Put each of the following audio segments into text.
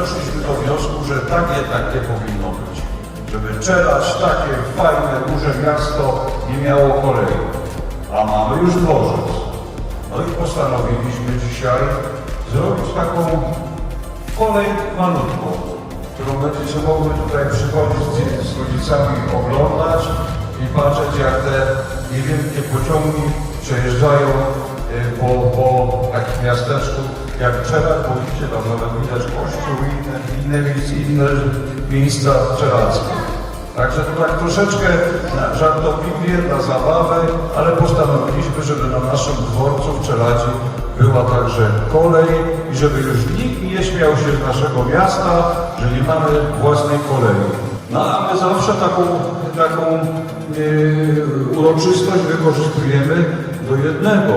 doszliśmy do wniosku, że takie, takie powinno być. Żeby Czeladź, takie fajne, duże miasto nie miało kolei. A mamy już dworzec. No i postanowiliśmy dzisiaj zrobić taką kolej malutką, którą będziecie mogły tutaj przychodzić z, rodzicami oglądać i patrzeć jak te niewielkie pociągi przejeżdżają po, po takim miasteczku jak bo widzicie tam nawet widać kościół i inne, inne, inne miejsca czeladźskie. Także to tak troszeczkę żartobliwie, na zabawę, ale postanowiliśmy, żeby na naszym dworcu w Czeladzi była także kolej i żeby już nikt nie śmiał się z naszego miasta, że nie mamy własnej kolei. No a my zawsze taką, taką e, uroczystość wykorzystujemy do jednego.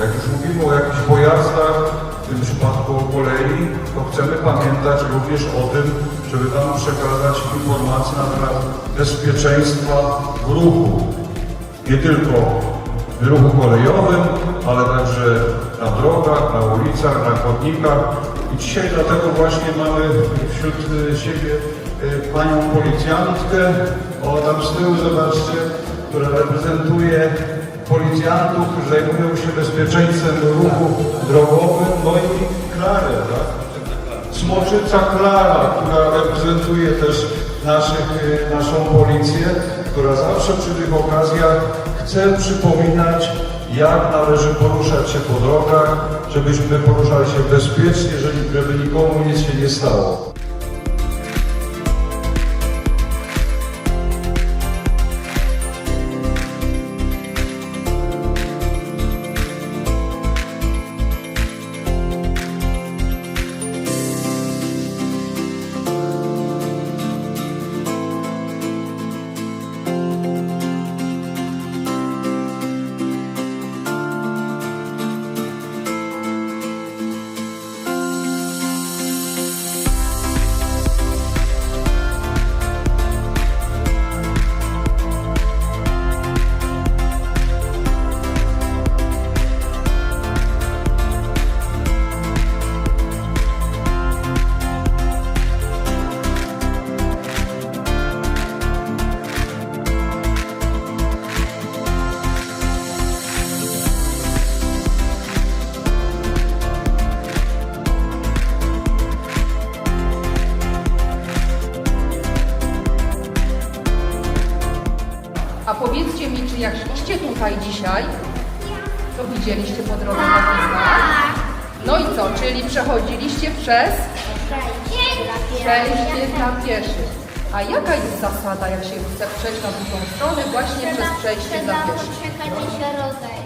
Jak już mówimy o jakichś pojazdach, w tym przypadku o kolei, to chcemy pamiętać również o tym, żeby tam przekazać informacje na temat bezpieczeństwa w ruchu. Nie tylko w ruchu kolejowym, ale także na drogach, na ulicach, na chodnikach. I dzisiaj dlatego właśnie mamy wśród y, siebie y, panią policjantkę, o tam z tyłu zobaczcie, która reprezentuje policjantów, którzy zajmują się bezpieczeństwem ruchu drogowym, no i Klarę, tak? Smoczyca Klara, która reprezentuje też naszych, y, naszą policję, która zawsze przy tych okazjach chce przypominać, jak należy poruszać się po drogach, żebyśmy poruszali się bezpiecznie, żeby, nikomu nic się nie stało. A powiedzcie mi, czy jak szliście tutaj dzisiaj, to widzieliście po drodze? No i co, czyli przechodziliście przez przejście dla pieszych. A jaka jest zasada, jak się chce przejść na drugą stronę, właśnie przez przejście dla pieszych? Czekać, się rozejdzie.